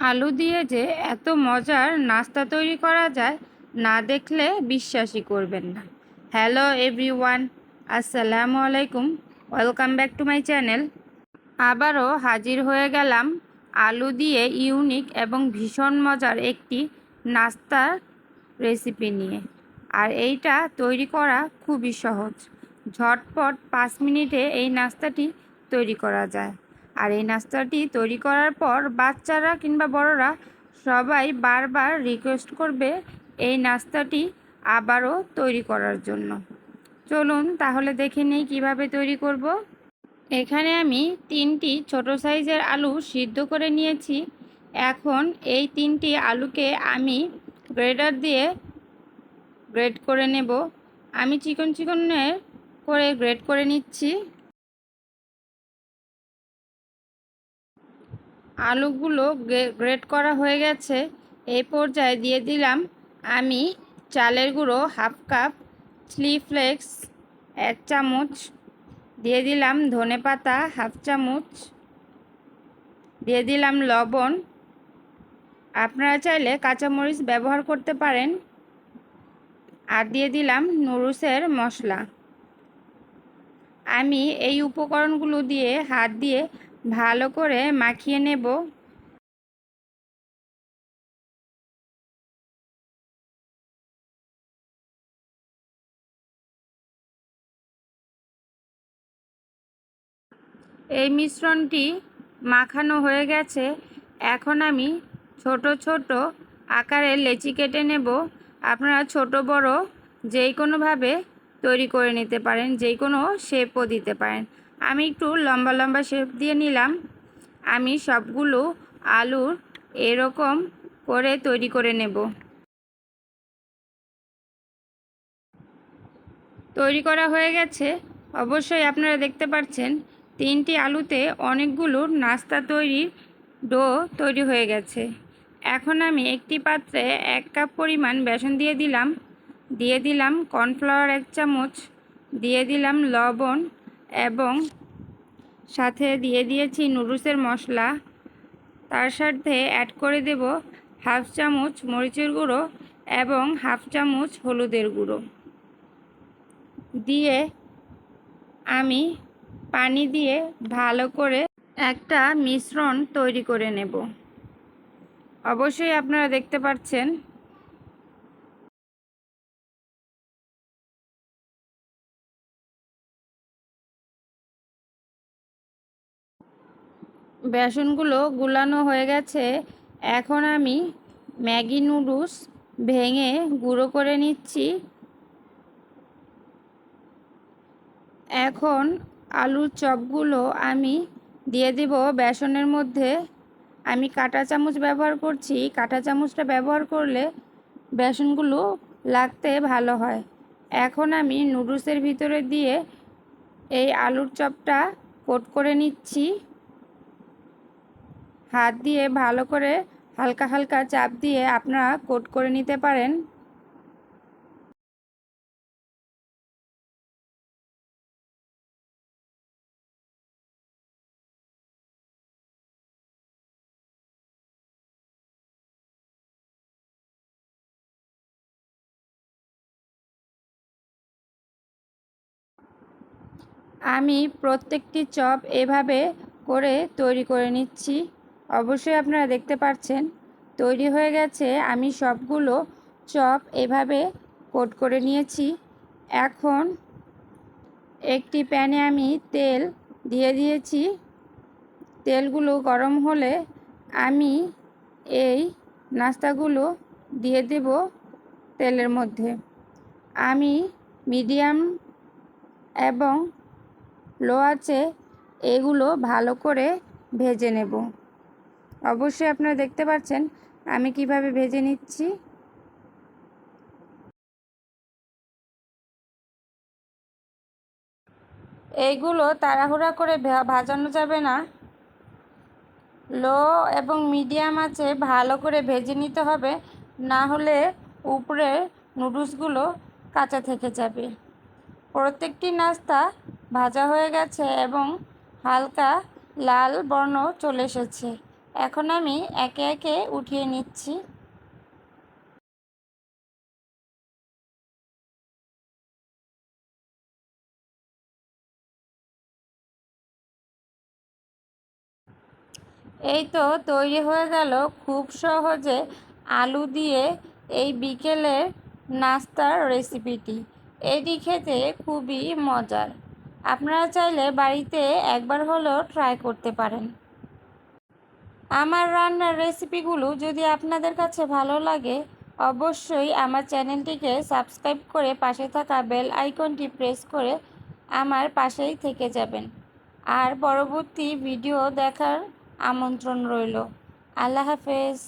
আলু দিয়ে যে এত মজার নাস্তা তৈরি করা যায়, না দেখলে বিশ্বাসই করবেন না। হ্যালো এভরিওয়ান আসসালামু আলাইকুম welcome back to my channel আবারও হাজির হয়ে গেলাম আলু দিয়ে ইউনিক এবং ভীষণ মজার একটি নাস্তার রেসিপি নিয়ে। আর এইটা তৈরি করা খুবই সহজ। ঝটপট পাঁচ মিনিটে এই নাস্তাটি তৈরি করা যায়। আর এই নাস্তাটি তৈরি করার পর বাচ্চারা কিংবা বড়রা সবাই বারবার রিকোয়েস্ট করবে এই নাস্তাটি আবারও তৈরি করার জন্য। চলুন তাহলে দেখে নিই কীভাবে তৈরি করব। এখানে আমি তিনটি ছোট সাইজের আলু সিদ্ধ করে নিয়েছি। এখন এই তিনটি আলুকে আমি গ্রেডার দিয়ে গ্রেড করে নেব। আমি চিকন চিকনের করে গ্রেড করে নিচ্ছি। আলুগুলো গ্রেট করা হয়ে গেছে। এই পর্যায়ে দিয়ে দিলাম আমি চালের গুঁড়ো হাফ কাপ চিলি ফ্লেক্স এক চামচ। দিয়ে দিলাম ধনে পাতা হাফ চামচ। দিয়ে দিলাম লবণ। আপনারা চাইলে কাঁচামরিচ ব্যবহার করতে পারেন। আর দিয়ে দিলাম নুডলসের মশলা। আমি এই উপকরণগুলো দিয়ে হাত দিয়ে ভালো করে মাখিয়ে নেব। এই মিশ্রণটি মাখানো হয়ে গেছে। এখন আমি ছোট ছোট আকারে লেচি কেটে নেব। আপনারা ছোট, বড় যেই কোনোভাবে তৈরি করে নিতে পারেন যেই কোনো শেপও দিতে পারেন। আমি একটু লম্বা লম্বা শেপ দিয়ে নিলাম। আমি সবগুলো আলুর এরকম করে তৈরি করে নেব। তৈরি করা হয়ে গেছে। অবশ্যই আপনারা দেখতে পাচ্ছেন, তিনটি আলুতে অনেকগুলো নাস্তা তৈরি ডো তৈরি হয়ে গেছে। এখন আমি একটি পাত্রে এক কাপ পরিমাণ বেসন দিয়ে দিলাম। দিয়ে দিলাম কর্নফ্লাওয়ার এক চামচ। দিয়ে দিলাম লবণ। এবং সাথে দিয়ে দিয়েছি নুডলসের মশলা। তার সাথে অ্যাড করে দেব হাফ চামচ মরিচের গুঁড়ো এবং হাফ চামচ হলুদের গুঁড়ো। দিয়ে আমি পানি দিয়ে ভালো করে একটা মিশ্রণ তৈরি করে নেব। অবশ্যই আপনারা দেখতে পাচ্ছেন বেসনগুলো গুলানো হয়ে গেছে। এখন আমি ম্যাগি নুডলস ভেঙে গুঁড়ো করে নিচ্ছি। এখন আলুর চপগুলো আমি দিয়ে দেব বেসনের মধ্যে। আমি কাঁটা চামচ ব্যবহার করছি। কাঁটা চামচটা ব্যবহার করলে বেসনগুলো লাগতে ভালো হয়। এখন আমি নুডলসের ভিতরে দিয়ে এই আলুর চপটা কোট করে নিচ্ছি। হাত দিয়ে ভালো করে হালকা হালকা চাপ দিয়ে আপনারা কোট করে নিতে পারেন। আমি প্রত্যেকটি চপ এভাবে করে তৈরি করে নিচ্ছি। অবশ্যই আপনারা দেখতে পাচ্ছেন তৈরি হয়ে গেছে। আমি সবগুলো চপ এভাবে কোট করে নিয়েছি। এখন একটি প্যানে আমি তেল দিয়ে দিয়েছি। তেলগুলো গরম হলে আমি এই নাস্তাগুলো দিয়ে দেব তেলের মধ্যে। আমি মিডিয়াম এবং লো আছে এগুলো ভালো করে ভেজে নেব। অবশ্যই আপনারা দেখতে পাচ্ছেন আমি কীভাবে ভেজে নিচ্ছি? এইগুলো তাড়াহুড়া করে ভাজানো যাবে না। লো এবং মিডিয়াম আছে ভালো করে ভেজে নিতে হবে। না হলে উপরে নুডলসগুলো কাঁচা থেকে যাবে। প্রত্যেকটি নাস্তা ভাজা হয়ে গেছে এবং হালকা লাল বর্ণ চলে এসেছে। এখন আমি একে একে উঠিয়ে নিচ্ছি। এই তো তৈরি হয়ে গেল খুব সহজে আলু দিয়ে এই বিকেলের নাস্তার রেসিপিটি। এটি খেতে খুবই মজার। আপনারা চাইলে বাড়িতে একবার হলেও ট্রাই করতে পারেন। আমার রান্নার রেসিপিগুলো যদি আপনাদের কাছে ভালো লাগে, অবশ্যই আমার চ্যানেলটিকে সাবস্ক্রাইব করে পাশে থাকা বেল আইকনটি প্রেস করে আমার পাশেই থেকে যাবেন। আর পরবর্তী ভিডিও দেখার আমন্ত্রণ রইল। আল্লাহ হাফেজ।